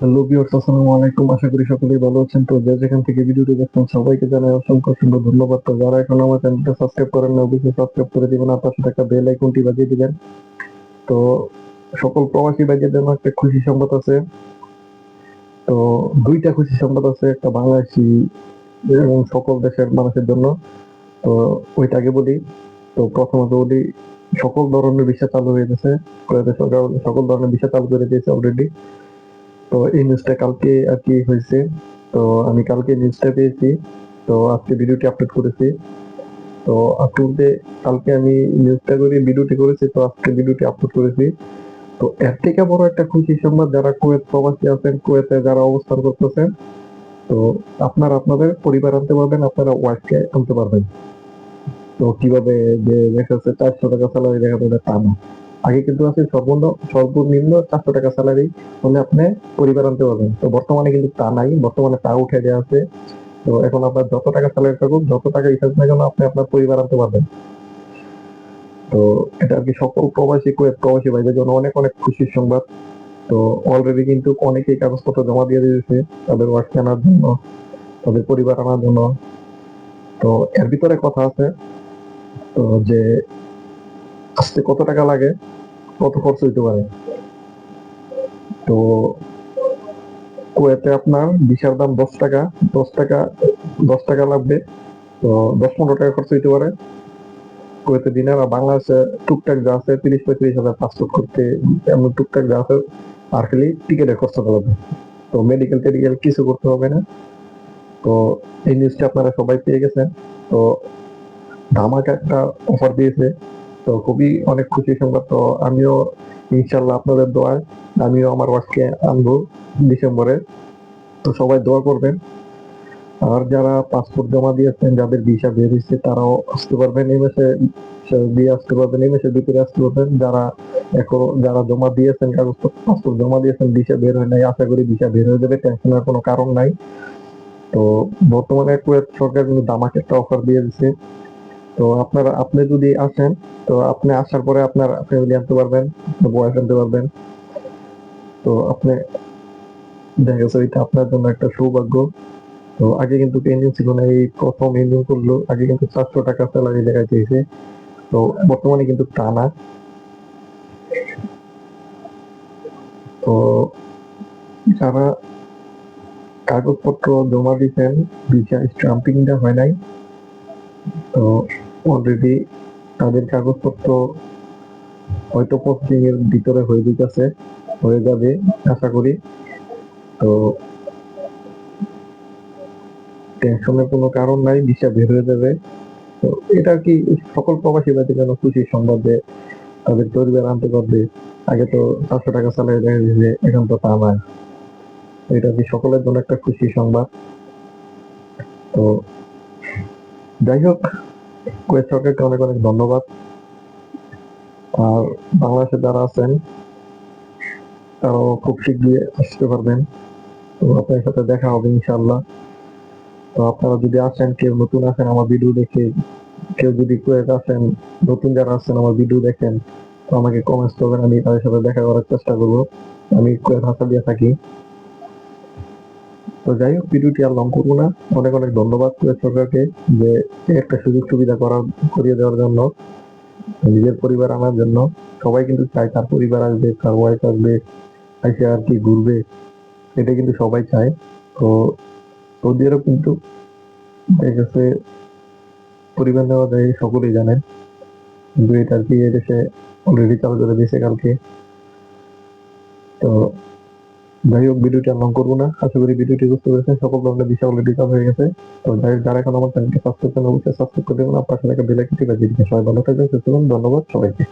Hello আসসালামু আলাইকুম। আশা করি সকলেই ভালো আছেন। তো যে যেখান থেকে ভিডিওটি দেখছেন, সবাইকে জানাই অসংখ্য অসংখ্য ধন্যবাদ। তো যারা এখন আমার চ্যানেলটা সাবস্ক্রাইব করেন না অবশ্যই সাবস্ক্রাইব করে দিবেন আর পাশে থাকা বেল আইকনটি বাজিয়ে দিবেন। তো সকল প্রবাসী ভাইদের জন্য একটা খুশি সংবাদ আছে। তো দুইটা খুশি সংবাদ আছে, একটা বাংলাদেশি এবং সকল দেশের মানুষের জন্য। তো ওইটাকে বলি। তো প্রথমত বলি, সকল ধরনের বিষয় চালু হয়ে গেছে। সকল ধরনের বিষয় চালু করে দিয়েছে অলরেডি তো এই নিউজটা কালকে আর কি হয়েছে। তো আমি কালকে নিউজটা পেয়েছি। তো আজকে ভিডিওটি আপলোড করেছি। তো আপলোডে কালকে আমি নিউজটা করে ভিডিওটি করেছি। তো আজকে ভিডিওটি আপলোড করেছি। তো এর থেকে বড় একটা খুশি সংবাদ যারা কুয়েত প্রবাসী আছেন, কুয়েতে যারা অবস্থান করতেছেন, তো আপনারা আপনাদের পরিবার আনতে পারবেন, আপনারা ওয়াইফকে আনতে পারবেন। তো কীভাবে যে দেখা যাচ্ছে চারশো টাকা স্যালারি দেখা যাবে তা না। আগে কিন্তু আছে সর্বনিম্ন সর্বনিম্ন চারশো টাকা স্যালারি হলে আপনি পরিবার আনতে পারবেন। তো বর্তমানে কিন্তু তা নাই, বর্তমানে তা উঠে দেওয়া আছে। তো এখন আপনার যত টাকা স্যালারি থাকুক, যত টাকা হিসাব না কেন আপনি আপনার পরিবার আনতে পারবেন। তো এটা আর কি সকল প্রবাসী কুয়েত প্রবাসী ভাইদের জন্য অনেক অনেক খুশির সংবাদ। তো অলরেডি কিন্তু অনেকেই কাগজপত্র জমা দিয়ে দিয়েছে তাদের ওয়ার্ক আনার জন্য, তাদের পরিবার আনার জন্য। তো এর ভিতরে কথা আছে, তো যে আজকে কত টাকা লাগে? কত খরচ হইতে পারে? তো কুয়েতে আপনার ভিসার দাম দশ টাকা দশ টাকা দশ টাকা লাগবে। তো দশ পনেরো টাকা খরচ হইতে পারে। কুয়েতে দিনের আর বাংলাদেশে টুকটাক যা আছে, তিরিশ পঁয়ত্রিশ হাজার পাসপোর্ট করতে এমন টুকটাক যা আছে, আর খালি টিকিটের খরচটা লাগবে। তো মেডিকেল টেডিকেল কিছু করতে হবে না। তো এই নিউজটা আপনারা সবাই পেয়ে গেছেন। তো ধামাকা একটা অফার দিয়েছে। তো খুবই অনেক খুশি সংবাদ। তো আমিও ইনশাল্লাহ আপনাদের দোয়ায় আমিও আমার ওয়ার্ককে আনব ডিসেম্বরে। তো সবাই দোয়া করবেন। আর যারা পাসপোর্ট জমা দিয়েছেন, যাদের ভিসা বের হয়েছে, তারাও আসতে পারবেন এই মাসে দিয়ে আসতে পারবেন, এই মাসের ভিতরে আসতে পারবেন। যারা এখন, যারা জমা দিয়েছেন, কাগজপত্র, পাসপোর্ট জমা দিয়েছেন, ভিসা বের হয় নাই, আশা করি ভিসা বের হয়ে যাবে টেনশনের কোনো কারণ নাই। তো বর্তমানে কুয়েত সরকার কিন্তু দামাকে একটা অফার দিয়ে দিচ্ছে তো আপনারা, আপনি যদি আসেন, তো আপনি আসার পরে আপনার ফ্যামিলি আনতে পারবেন বয়স আনতে পারবেন। তো আপনি, দেখা গেছে এটা আপনার জন্য একটা সৌভাগ্য। তো আগে কিন্তু ইঞ্জিন ছিল না, এই প্রথম ইঞ্জিন করল, আগে কিন্তু চারশো টাকা স্যালারি দেখা চেয়েছে তো বর্তমানে কিন্তু তা না। তো যারা কাগজপত্র জমা দিচ্ছেন ভিসা স্টাম্পিংটা হয় নাই। তো অলরেডি তাদের কাগজপত্র হয়তো প্রসেসিং এর ভিতরে হয়ে যেতেছে, হয়ে যাবে, আশা করি। তো টেনশনের কোনো কারণ নাই, ভিসা বের হয়ে যাবে। তো এটা কি সকল প্রবাসী বাদী যেন খুশির সংবাদ যে তাদের পরিবার আনতে পারবে? আগে তো চারশো টাকা স্যালারি দেখা দিয়েছে এখন তো তা নয় এটা কি সকলের জন্য একটা খুশির সংবাদ? তো যাই হোক কুয়েত সরকারকে অনেক অনেক ধন্যবাদ। আর বাংলাদেশে যারা আছেন, তারাও খুব শীঘ্রই আসতে পারবেন। তো আপনার সাথে দেখা হবে ইনশাল্লাহ তো আপনারা যদি আসেন, কেউ নতুন আসেন আমার ভিডিও দেখে, কেউ যদি কুয়েত আসেন, নতুন যারা আছেন আমার ভিডিও দেখেন, তো আমাকে কমেন্টস করবেন, আমি তাদের সাথে দেখা করার চেষ্টা করব। আমি কুয়েত দিয়ে থাকি। তো যাই হোক, ভিডিওটি আর লং করব না। অনেক অনেক ধন্যবাদ সরকারকে যে একটা সুযোগ সুবিধা করার, করিয়ে দেওয়ার জন্য, নিজের পরিবার আনার জন্য। সবাই কিন্তু চায় তার পরিবার আসবে, তার ওয়াইফ আসবে, এসে আর কি ঘুরবে এটা কিন্তু সবাই চায়। তো সৌদিরও কিন্তু দেখা পরিবার নেওয়া যায়, সকলেই জানেন কিন্তু এটা আর কি এদেশে অলরেডি চালু করে দিয়েছে কালকে। তো যাই হোক ভিডিওটি আর লং করব না। আশা করি ভিডিওটি বুঝতে পেরেছেন সকল ধরনের বিষয় অলরেডি কাজ হয়ে গেছে। তো যাই হোক, যারা এখন আমার চ্যানেলটি সাবস্ক্রাইব করেন অবশ্যই সাবস্ক্রাইব করে দেবেন আপনার সাথে একটা বেল আইকনটি বাজিয়ে দিবেন। সবাই ভালো থাকবেন সুস্থ ধন্যবাদ সবাইকে।